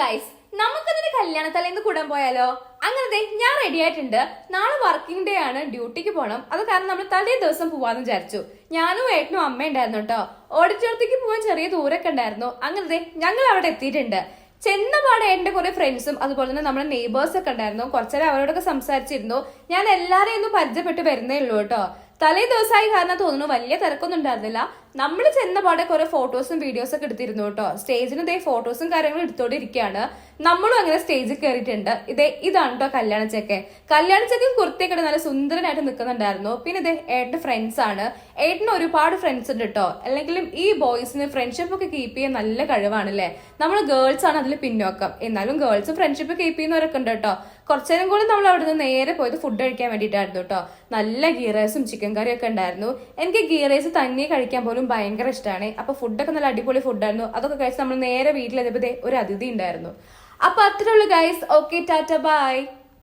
Guys നമുക്കതിന് കല്യാണ തലേന്ന് കൂടാൻ പോയാലോ? അങ്ങനത്തെ ഞാൻ റെഡി ആയിട്ടുണ്ട്. നാളെ വർക്കിംഗ് ഡേ ആണ് ഡ്യൂട്ടിക്ക് പോകണം അത് കാരണം നമ്മൾ തലേ ദിവസം പോവാന്ന് വിചാരിച്ചു. ഞാനും ഏട്ടനും അമ്മ ഉണ്ടായിരുന്നു കേട്ടോ ഓഡിറ്റോറിയത്തേക്ക് പോകാൻ ചെറിയ ദൂരൊക്കെ ഉണ്ടായിരുന്നു. അങ്ങനത്തെ ഞങ്ങൾ അവിടെ എത്തിയിട്ടുണ്ട്. ചെന്ന പാടെ എന്റെ കുറെ ഫ്രണ്ട്സും അതുപോലെ തന്നെ നമ്മുടെ നെയ്ബേഴ്സ് ഒക്കെ ഉണ്ടായിരുന്നു. കുറച്ചേരം അവരോടൊക്കെ സംസാരിച്ചിരുന്നു. ഞാൻ എല്ലാവരെയും ഒന്ന് പരിചയപ്പെട്ട് വരുന്നേ ഉള്ളൂ കേട്ടോ തലേ ദിവസമായി കാരണം തോന്നുന്നു വലിയ തിരക്കൊന്നും ഉണ്ടായിരുന്നില്ല നമ്മൾ ചെന്ന പാടെ കുറെ ഫോട്ടോസും വീഡിയോസും ഒക്കെ എടുത്തിരുന്നു കേട്ടോ. സ്റ്റേജിന് ഇതേ ഫോട്ടോസും കാര്യങ്ങളും എടുത്തോണ്ടിരിക്കുകയാണ് നമ്മളും അങ്ങനെ സ്റ്റേജിൽ കയറിയിട്ടുണ്ട്. ഇതേ ഇതാണ് കേട്ടോ കല്യാണച്ചക്കെ ചെക്കൻ കല്യാണ കുർത്തിയൊക്കെ നല്ല സുന്ദരനായിട്ട് നിൽക്കുന്നുണ്ടായിരുന്നു. പിന്നെ ഇതേ ഏട്ടന്റെ ഫ്രണ്ട്സ് ആണ്. ഏട്ടന് ഒരുപാട് ഫ്രണ്ട്സ് ഉണ്ട് കേട്ടോ. അല്ലെങ്കിലും ഈ ബോയ്സിന് ഫ്രണ്ട്ഷിപ്പ് ഒക്കെ കീപ്പ് ചെയ്യാൻ നല്ല കഴിവാണല്ലേ? നമ്മൾ ഗേൾസ് ആണ് അതിൽ പിന്നോക്കം. എന്നാലും ഗേൾസ് ഫ്രണ്ട്ഷിപ്പ് കീപ്പ് ചെയ്യുന്നവരൊക്കെ ഉണ്ട് കേട്ടോ. കുറച്ചേരം കൂടി നമ്മൾ അവിടുന്ന് നേരെ പോയത് ഫുഡ് കഴിക്കാൻ വേണ്ടിയിട്ടായിരുന്നു കേട്ടോ നല്ല ഗീ റൈസും ചിക്കൻ കറിയും ഒക്കെ ഉണ്ടായിരുന്നു. എനിക്ക് ഗീ റൈസ് തന്നെ കഴിക്കാൻ പോലും ഭയങ്കര ഇഷ്ടമാണ് അപ്പൊ ഫുഡൊക്കെ നല്ല അടിപൊളി ഫുഡായിരുന്നു അതൊക്കെ കഴിച്ച് നമ്മൾ നേരെ വീട്ടിലെത്തിയപ്പോഴത്തെ ഒരു അതിഥി ഉണ്ടായിരുന്നു. അപ്പൊ അത്രേ ഉള്ളൂ ഗൈസ് ഓക്കെ ടാറ്റ ബൈ